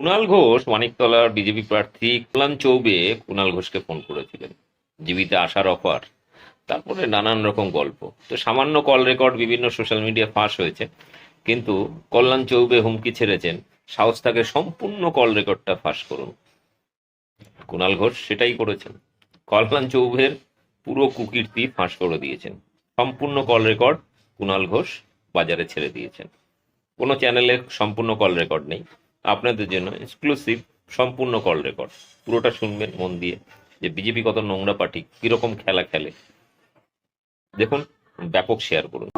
Kunal Ghosh মানিকতলার BJP প্রার্থী কল্যাণ চৌবে কুণাল ঘোষকে phone করেছিলেন, জীবিতে আসার অফার, তারপরে নানান রকম গল্প। তো সামান্য কল রেকর্ড বিভিন্ন সোশ্যাল মিডিয়া ফাঁস হয়েছে, কিন্তু কল্যাণ চৌবে হুমকি ছেড়েছেন, সাহস থাকে সম্পূর্ণ কল রেকর্ডটা ফাঁস করুন। কুণাল ঘোষ সেটাই করেছেন। কল্যাণ চৌবের পুরো কুকীর্তি ফাঁস করে দিয়েছেন। সম্পূর্ণ কল রেকর্ড কুণাল ঘোষ বাজারে ছেড়ে দিয়েছেন। কোনো চ্যানেলে সম্পূর্ণ কল রেকর্ড নেই। আপনাদের জন্য এক্সক্লুসিভ সম্পূর্ণ কল রেকর্ড পুরোটা শুনবেন, মন দিয়ে, যে বিজেপি কত নোংরা পার্টি কীরকম খেলা খেলে। দেখুন, ব্যাপক শেয়ার করুন।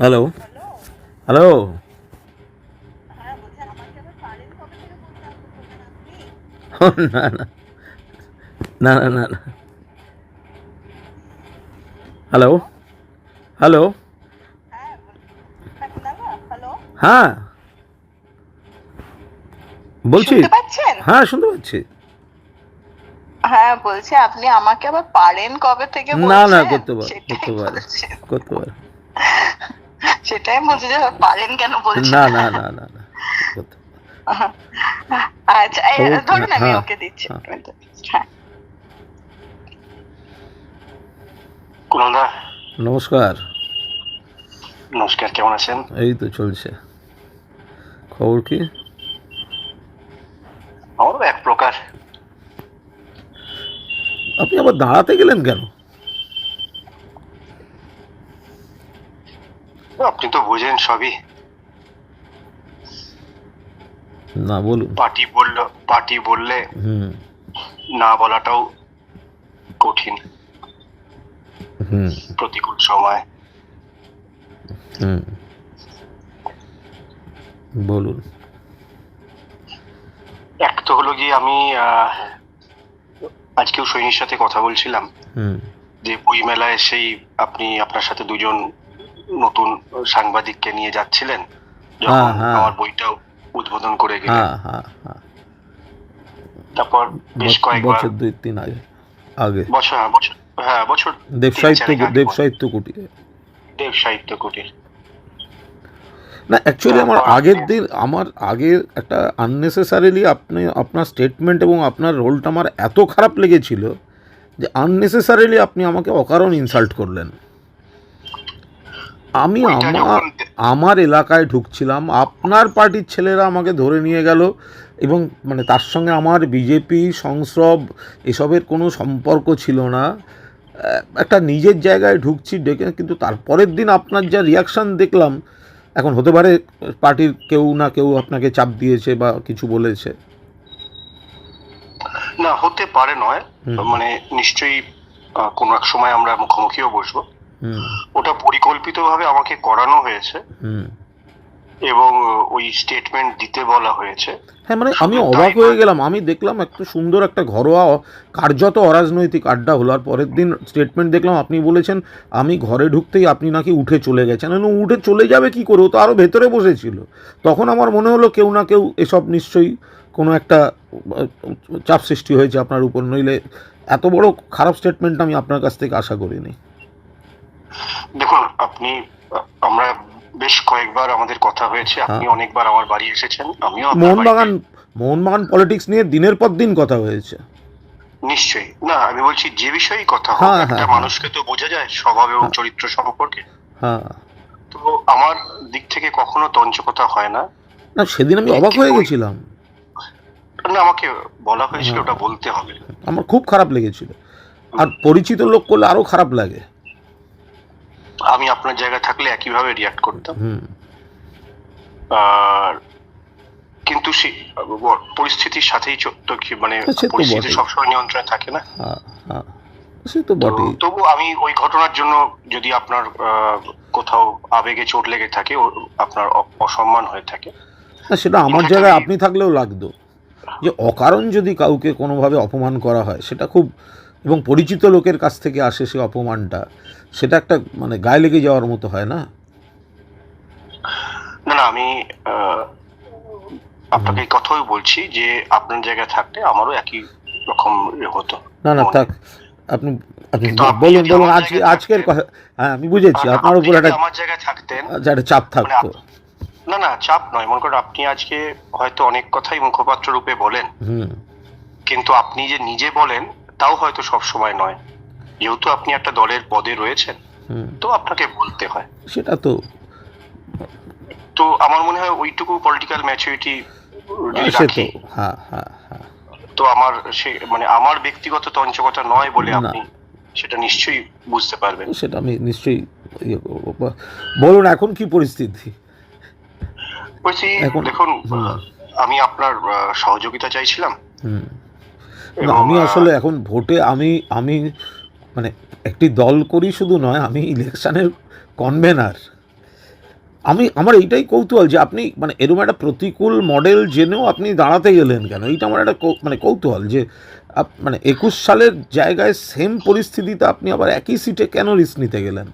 হ্যালো হ্যালো না না না না না হ্যালো হ্যালো। হ্যালো হ্যাঁ। বলছি। শুনতে পাচ্ছেন? হ্যাঁ শুনতে পাচ্ছি। হ্যাঁ বলছি আপনি আমাকে আবার পারেন কবে থেকে না না করতে পার সেটাই করতে পারে করতে পারে। সেটাই বলছি যে পারেন কেন বলছেন? না না না না না আচ্ছা ধরুন আমি হ্যাঁ, ওকে দিচ্ছি হ্যাঁ। নমস্কার। নমস্কার কেমন আছেন? এই তো চলছে। খবর কি? আমারও এক প্রকার। আপনি আবার দাঁড়াতে গেলেন কেন? আপনি তো বোঝেন সবই। না বলুন। পার্টি বলল পার্টি বললে হুম। না বলাটাও কঠিন। প্রতিকূল সময়। হুম। বলুন। এক তো হলো গিয়ে আমি আজকেও সৈনির সাথে কথা বলছিলাম। যে বই মেলায় সেই আপনি আপনার সাথে দুজন নতুন সাংবাদিককে নিয়ে যাচ্ছিলেন। যখন হ্যাঁ, হ্যাঁ। আমার বইটা উদ্বোধন করে গেলেন। হ্যাঁ তারপর বেশ কয়েকবার বছর দুই তিন আগে আগে। বছর হ্যাঁ বছর। হ্যাঁ বছর দেব তিন সাহিত্য চারেক দেব সাহিত্য কুটিরে। দেব সাহিত্য কুটির। না অ্যাকচুয়ালি আমার আগের দিন আমার আগের একটা আননেসেসারিলি আপনি আপনার স্টেটমেন্ট এবং আপনার রোলটা আমার এত খারাপ লেগেছিল যে আননেসেসারিলি আপনি আমাকে অকারণ ইনসাল্ট করলেন। আমি আমার আমার এলাকায় ঢুকছিলাম আপনার পার্টির ছেলেরা আমাকে ধরে নিয়ে গেল এবং মানে তার সঙ্গে আমার বিজেপি সংসব এসবের কোনো সম্পর্ক ছিল না। একটা নিজের জায়গায় ঢুকছি ডেকে কিন্তু তারপরের দিন আপনার যা রিয়াকশান দেখলাম এখন হতে পারে পার্টির কেউ না কেউ আপনাকে চাপ দিয়েছে বা কিছু বলেছে। না হতে পারে নয়। মানে নিশ্চয়ই কোনো এক সময় আমরা মুখোমুখিও বসবো। ওটা পরিকল্পিতভাবে আমাকে করানো হয়েছে। এবং ওই স্টেটমেন্ট দিতে বলা হয়েছে। হ্যাঁ মানে আমি অবাক হয়ে গেলাম। আমি দেখলাম একটা সুন্দর একটা ঘরোয়া কার্যত অরাজনৈতিক আড্ডা হলো আর পরের দিন স্টেটমেন্ট দেখলাম। আপনি বলেছেন আমি ঘরে ঢুকতেই আপনি নাকি উঠে চলে গেছেন। উঠে চলে যাবে কি করে? ও তো আরও ভেতরে বসেছিল। তখন আমার মনে হলো কেউ না কেউ এসব নিশ্চয়ই কোনো একটা চাপ সৃষ্টি হয়েছে আপনার উপর। নইলে এত বড় খারাপ স্টেটমেন্ট আমি আপনার কাছ থেকে আশা করিনি। দেখুন আপনি আমরা বেশ কয়েকবার আমাদের কথা হয়েছে আপনি হ্যাঁ। অনেকবার আমার বাড়ি এসেছেন আমিও মোহনবাগান মোহনবাগান পলিটিক্স নিয়ে দিনের পর দিন কথা হয়েছে। নিশ্চয়ই। না আমি বলছি যে বিষয়েই কথা হোক হ্যাঁ, একটা হ্যাঁ, মানুষকে তো বোঝা যায় স্বভাব এবং হ্যাঁ। চরিত্র সম্পর্কে। হ্যাঁ। তো আমার দিক থেকে কখনো তঞ্চকতা হয় না। না সেদিন আমি অবাক হয়ে গেছিলাম। না আমাকে বলা হয়েছিল হ্যাঁ। ওটা বলতে হবে। আমার খুব খারাপ লেগেছিল। আর পরিচিত লোক করলে আরও খারাপ লাগে। আমি আপনার জায়গায় থাকলে একইভাবে রিয়াক্ট করতাম। আর কিন্তু সে- পরিস্থিতির সাথেই তো কি মানে হ্যাঁ, পরিস্থিতি সবসময় নিয়ন্ত্রণে থাকে না। হ্যাঁ হ্যাঁ সে তো তো তবু আমি ওই ঘটনার জন্য যদি আপনার কোথাও আবেগে চোট লেগে থাকে আপনার অসম্মান হয়ে থাকে। না সেটা আমার জায়গায় আপনি থাকলেও লাগতো। যে অকারণ যদি কাউকে কোনোভাবে অপমান করা হয় সেটা খুব এবং পরিচিত লোকের কাছ থেকে আসে সে অপমানটা সেটা একটা মানে গায়ে লেগে যাওয়ার মতো হয় না? না আমি আপনাকে এই কথাই বলছি যে আপনার জায়গায় থাকলে আমারও একই রকম হতো। না না থাক। আপনি আপনি বলুন বলুন আজকে আজকের কথা হ্যাঁ আমি বুঝেছি আপনার উপর একটা আমার জায়গায় থাকতেন একটা চাপ থাকতো। না না চাপ নয়। মনে করুন আপনি আজকে হয়তো অনেক কথাই মুখপাত্র রূপে বলেন। কিন্তু আপনি যে নিজে বলেন তাও হয়তো সব সময় নয়। যেহেতু আপনি একটা দলের পদে রয়েছেন তো আপনাকে বলতে হয়। সেটা তো তো আমার মনে হয় ওইটুকু পলিটিক্যাল ম্যাচুরিটি হ্যাঁ হ্যাঁ হ্যাঁ। তো আমার সে মানে আমার ব্যক্তিগত তঞ্চকতা নয় বলে আপনি সেটা নিশ্চয়ই বুঝতে পারবেন। সেটা আমি নিশ্চয়ই ইয়ে বলুন এখন কি পরিস্থিতি? বলছি দেখুন আমি আপনার সহযোগিতা চাইছিলাম। আমি আসলে এখন ভোটে আমি আমি মানে একটি দল করি শুধু নয় আমি ইলেকশানের কনভেনার আমি আমার এইটাই কৌতূহল যে আপনি মানে এরকম একটা প্রতিকূল মডেল জেনেও আপনি দাঁড়াতে গেলেন কেন? এইটা আমার একটা মানে কৌতূহল যে মানে একুশ সালের জায়গায় সেম পরিস্থিতিতে আপনি আবার একই সিটে কেন রিস্ক নিতে গেলেন?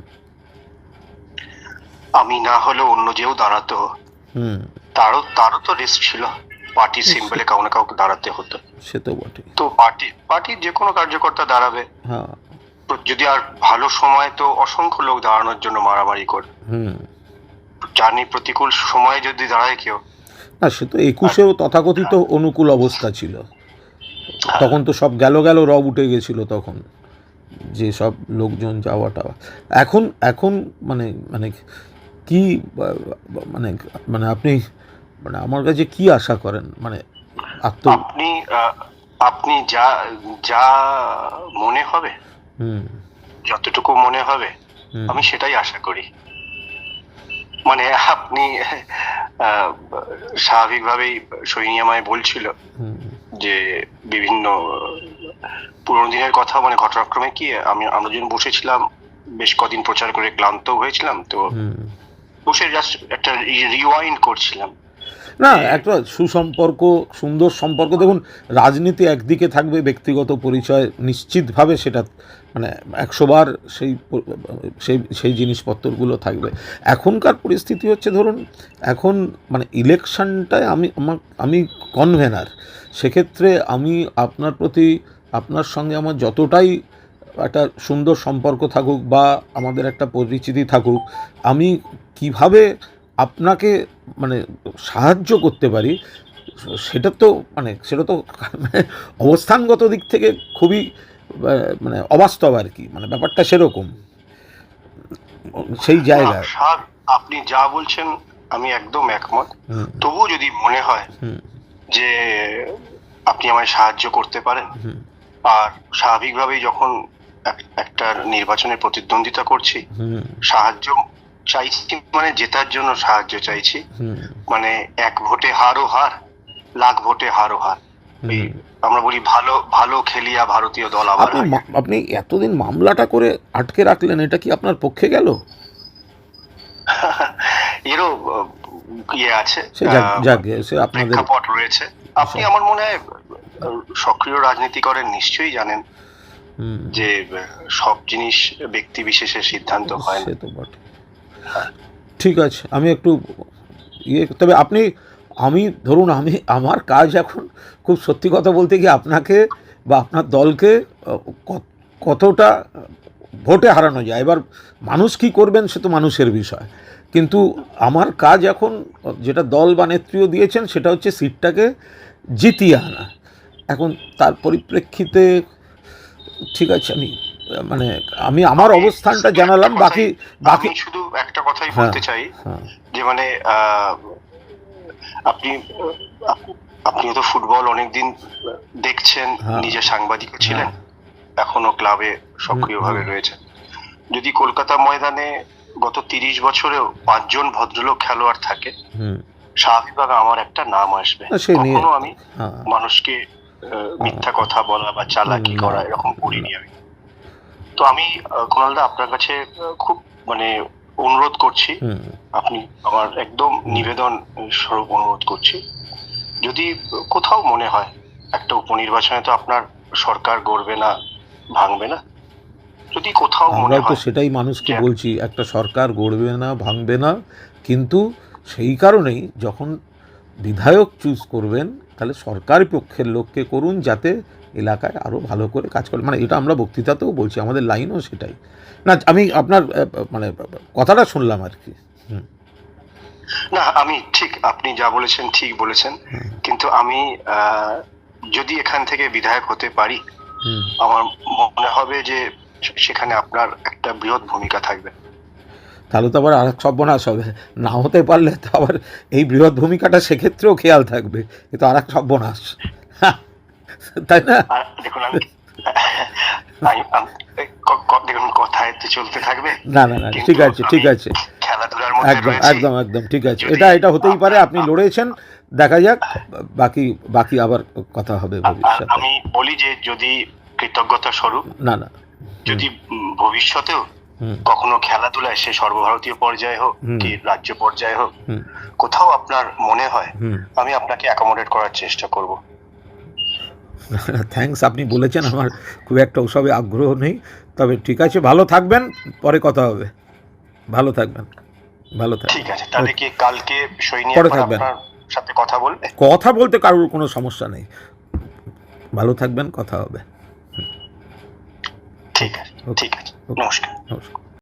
আমি না হলেও অন্য যেও দাঁড়াতো। হুম। তারও তারও তো রিস্ক ছিল। পার্টির সিম্বলে কাউ না কাউকে দাঁড়াতে হতো। সে তো বটে তো পার্টি পার্টির যে কোনো কার্যকর্তা দাঁড়াবে। হ্যাঁ। যদি আর ভালো সময় তো অসংখ্য লোক দাঁড়ানোর জন্য মারামারি করে। হুম। জানি প্রতিকূল সময়ে যদি দাঁড়ায় কেউ। না সে তো একুশেও তথাকথিত অনুকূল অবস্থা ছিল। তখন তো সব গেল গেল রব উঠে গেছিল তখন যে সব লোকজন যাওয়া টাওয়া। এখন এখন মানে মানে কি মানে মানে আপনি মানে আমার কাছে কি আশা করেন? মানে আপনি আপনি যা যা মনে হবে? যতটুকু মনে হবে আমি সেটাই আশা করি। মানে আপনি স্বাভাবিকভাবেই সৈনী আমায় বলছিল যে বিভিন্ন পুরোনো দিনের কথা মানে ঘটনাক্রমে কি আমি আমরা যখন বসেছিলাম বেশ কদিন প্রচার করে ক্লান্ত হয়েছিলাম তো বসে জাস্ট একটা রিওয়াইন্ড করছিলাম। না, একটা সুসম্পর্ক, সুন্দর সম্পর্ক। দেখুন, রাজনীতি একদিকে থাকবে, ব্যক্তিগত পরিচয় নিশ্চিতভাবে সেটা মানে একশোবার সেই সেই সেই জিনিসপত্রগুলো থাকবে। এখনকার পরিস্থিতি হচ্ছে, ধরুন, এখন মানে ইলেকশনটায় আমি, আমার, আমি কনভেনার সেক্ষেত্রে আমি আপনার প্রতি, আপনার সঙ্গে আমার যতটাই একটা সুন্দর সম্পর্ক থাকুক বা আমাদের একটা পরিচিতি থাকুক, আমি কীভাবে আপনাকে মানে সাহায্য করতে পারি সেটা তো মানে সেটা তো মানে অবস্থানগত দিক থেকে খুবই মানে অবাস্তব আর কি মানে ব্যাপারটা সেরকম। সেই জায়গায় আপনি যা বলছেন আমি একদম একমত। তবুও যদি মনে হয় যে আপনি আমায় সাহায্য করতে পারেন আর স্বাভাবিকভাবেই যখন এক- একটা নির্বাচনের প্রতিদ্বন্দ্বিতা করছি সাহায্য চাইছি মানে জেতার জন্য সাহায্য চাইছি। মানে এক ভোটে হারও হার লাখ ভোটে হারও হার। আমরা বলি ভালো ভালো খেলিয়া ভারতীয় দল আবার আপনি এতদিন মামলাটা করে আটকে রাখলেন এটা কি আপনার পক্ষে গেল? এরও ইয়ে আছে। প্রেক্ষাপট রয়েছে। আপনি। আমার মনে হয় সক্রিয় রাজনীতি করেন নিশ্চয়ই জানেন যে সব জিনিস ব্যক্তি বিশেষের সিদ্ধান্ত হয় না। ঠিক আছে, আমি একটু ইয়ে তবে আপনি, আমি, ধরুন আমি, আমার কাজ এখন খুব সত্যি কথা বলতে গিয়ে আপনাকে বা আপনার দলকে কতটা ভোটে হারানো যায়। এবার মানুষ কি করবেন সে তো মানুষের বিষয়। কিন্তু আমার কাজ এখন, যেটা দল বা নেত্রীও দিয়েছেন, সেটা হচ্ছে সিটটাকে জিতিয়ে আনা। এখন তার পরিপ্রেক্ষিতে, ঠিক আছে, আমি মানে আমি আমার অবস্থানটা জানালাম বাকি বাকি শুধু একটা কথাই হ্যাঁ। বলতে চাই হ্যাঁ। যে মানে আপনি আপ- আপনিও তো ফুটবল অনেকদিন দেখছেন হ্যাঁ। নিজে সাংবাদিক ছিলেন এখনও ক্লাবে সক্রিয়ভাবে হুম। রয়েছেন। যদি কলকাতা ময়দানে গত তিরিশ বছরেও পাঁচজন ভদ্রলোক খেলোয়াড় থাকে স্বাভাবিকভাবে আমার একটা নাম আসবে। কখনো আমি মানুষকে মিথ্যা কথা বলা বা চালাকি করা এরকম করিনি আমি। তো আমি আহ, কুণালদা আপনার কাছে খুব মানে অনুরোধ করছি। আপনি আমার একদম নিবেদন স্বরূপ অনুরোধ করছি। যদি কোথাও মনে হয় একটা উপনির্বাচনে তো আপনার সরকার গড়বে না ভাঙবে না যদি কোথাও মনে হয় সেটাই মানুষকে বলছি একটা সরকার গড়বে না ভাঙবে না কিন্তু সেই কারণেই যখন বিধায়ক চুজ করবেন তাহলে সরকারি পক্ষের লোককে করুন যাতে এলাকায় আরও ভালো করে কাজ করে। মানে এটা আমরা বক্তৃতাতেও বলছি আমাদের লাইনও সেটাই। না আমি আপনার মানে কথাটা শুনলাম আর কি। হুম। না আমি ঠিক আপনি যা বলেছেন ঠিক বলেছেন। কিন্তু আমি যদি এখান থেকে বিধায়ক হতে পারি আমার মনে হবে যে সেখানে আপনার একটা বৃহৎ ভূমিকা থাকবে। তাহলে তো আবার আর এক সর্বনাশ হবে। না হতে পারলে তো আবার এই বৃহৎ ভূমিকাটা সেক্ষেত্রেও খেয়াল থাকবে। এ তো আর এক সর্বনাশ। তাই না? দেখুন আমি আমি- আমি- ক- ক- দেখুন কথায় তো চলতে থাকবে। না না না ঠিক আছে ঠিক আছে। একদম একদম একদম ঠিক আছে। এটা এটা হতেই পারে আপনি লড়েছেন দেখা যাক বাকি বাকি আবার কথা হবে ভবিষ্যতে। আমি বলি যে যদি কৃতজ্ঞতা স্বরূপ না না। যদি ভবিষ্যতেও কখনো খেলাধুলায় সে সর্বভারতীয় পর্যায়ে হোক কি রাজ্য পর্যায়ে হোক কোথাও আপনার মনে হয় আমি আপনাকে অ্যাকোমোডেট করার চেষ্টা করব। থ্যাঙ্কস আপনি বলেছেন আমার খুব একটা ওসবে আগ্রহ নেই। তবে ঠিক আছে ভালো থাকবেন পরে কথা হবে। ভালো থাকবেন ভালো থাকবেন। ঠিক আছে তাহলে কি কালকে পরে থাকবেন। সাথে কথা বলবে? কথা বলতে কারোর কোনো সমস্যা নেই। ভালো থাকবেন কথা হবে। ঠিক আছে. ঠিক আছে নমস্কার। নমস্কার।